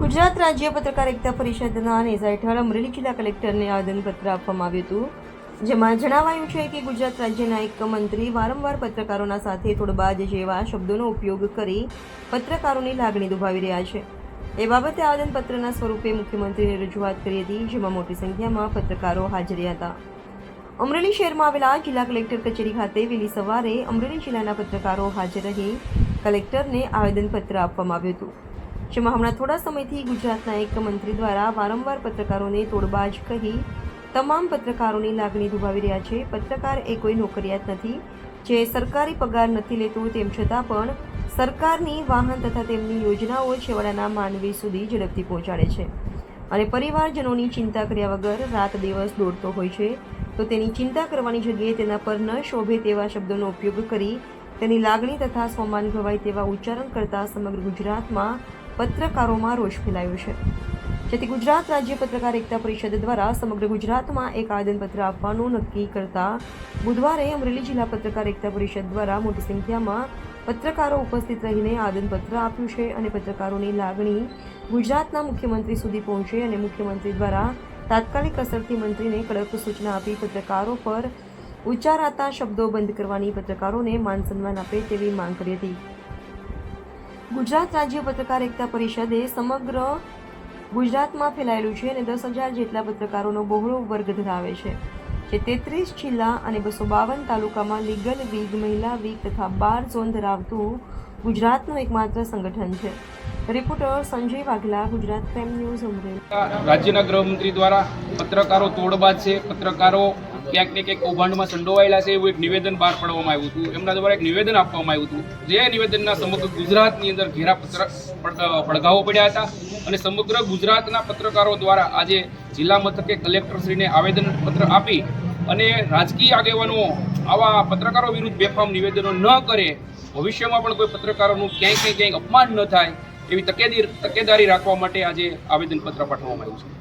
ગુજરાત રાજ્ય પત્રકાર એકતા પરિષદના નેજા હેઠળ અમરેલી જિલ્લા કલેક્ટરને આવેદનપત્ર આપવામાં આવ્યું હતું. જેમાં જણાવાયું છે કે ગુજરાત રાજ્યના એક મંત્રી વારંવાર પત્રકારોના સાથે થોડબાજ જેવા શબ્દોનો ઉપયોગ કરી પત્રકારોની લાગણી દુભાવી રહ્યા છે. એ બાબતે આવેદનપત્રના સ્વરૂપે મુખ્યમંત્રીને રજૂઆત કરી હતી, જેમાં મોટી સંખ્યામાં પત્રકારો હાજર હતા. અમરેલી શહેરમાં આવેલા જિલ્લા કલેક્ટર કચેરી ખાતે વહેલી સવારે અમરેલી જિલ્લાના પત્રકારો હાજર રહી કલેક્ટરને આવેદનપત્ર આપવામાં આવ્યું હતું. જેમાં હમણાં થોડા સમયથી ગુજરાતના એક મંત્રી દ્વારા વારંવાર પત્રકારોને તોડબાજ કહી તમામ પત્રકારોની લાગણી દુભાવી રહ્યા છે. પત્રકાર એ કોઈ નોકરિયાત નથી. જે સરકારી પગાર નથી લેતું તેમ છતાં પણ સરકારની વાહન તથા તેમની યોજનાઓ છેવાડાના માનવી સુધી ઝડપથી પહોંચાડે છે. અને પરિવારજનોની ચિંતા કર્યા વગર રાત દિવસ દોડતો હોય છે. તો તેની ચિંતા કરવાની જગ્યાએ તેના પર ન શોભે તેવા શબ્દોનો ઉપયોગ કરી તેની લાગણી તથા સ્વમાન ગવાય તેવા ઉચ્ચારણ કરતા સમગ્ર ગુજરાતમાં પત્રકારોમાં રોષ ફેલાયો છે. જેથી ગુજરાત રાજ્ય પત્રકાર એકતા પરિષદ દ્વારા સમગ્ર ગુજરાતમાં એક આવેદનપત્ર આપવાનું નક્કી કરતા બુધવારે અમરેલી જિલ્લા પત્રકાર એકતા પરિષદ દ્વારા મોટી સંખ્યામાં પત્રકારો ઉપસ્થિત રહીને આવેદનપત્ર આપ્યું છે અને પત્રકારોની લાગણી ગુજરાતના મુખ્યમંત્રી સુધી પહોંચે અને મુખ્યમંત્રી દ્વારા તાત્કાલિક અસરથી મંત્રીને કડક સૂચના આપી પત્રકારો પર ઉચ્ચારાતા શબ્દો બંધ કરવાની પત્રકારોને માન સન્માન આપે તેવી માંગ કરી હતી. ગુજરાત રાજ્ય પત્રકાર એકતા પરિષદે સમગ્ર ગુજરાતમાં ફેલાયેલું છે અને દસ હજાર જેટલા પત્રકારોનો બહોળો વર્ગ ધરાવે છે. જે તેત્રીસ જિલ્લા અને બસો બાવન તાલુકામાં લીગલ વીગ, મહિલા વીગ તથા બાર ઝોન ધરાવતું ગુજરાતનું એકમાત્ર સંગઠન છે. Reporter Sanjay Vaghela, Gujarat crime news Amreli. રાજ્યના ગૃહમંત્રી દ્વારા પત્રકારો તોડબા છે. પત્રકારો ક્યાંક ને ક્યાંક કૌભાંડમાં સંડોવાયેલા છે એવું એક નિવેદન બહાર પાડવામાં આવ્યું હતું. એમના દ્વારા એક નિવેદન આપવામાં આવ્યું હતું. જે નિવેદનના સમગ્ર ગુજરાતની અંદર ઘેરા પત્ર પડ- પડઘાઓ પડ્યા હતા અને સમગ્ર ગુજરાતના પત્રકારો દ્વારા આજે જિલ્લા મથકે કલેક્ટરશ્રીને આવેદનપત્ર આપી અને રાજકીય આગેવાનો આવા પત્રકારો વિરુદ્ધ બેફામ નિવેદનો ન કરે, ભવિષ્યમાં પણ કોઈ પત્રકારોનું ક્યાંય ક્યાંય ક્યાંય અપમાન ન થાય એવી તકેદારી તકેદારી રાખવા માટે આજે આવેદનપત્ર પાઠવવામાં આવ્યું છે.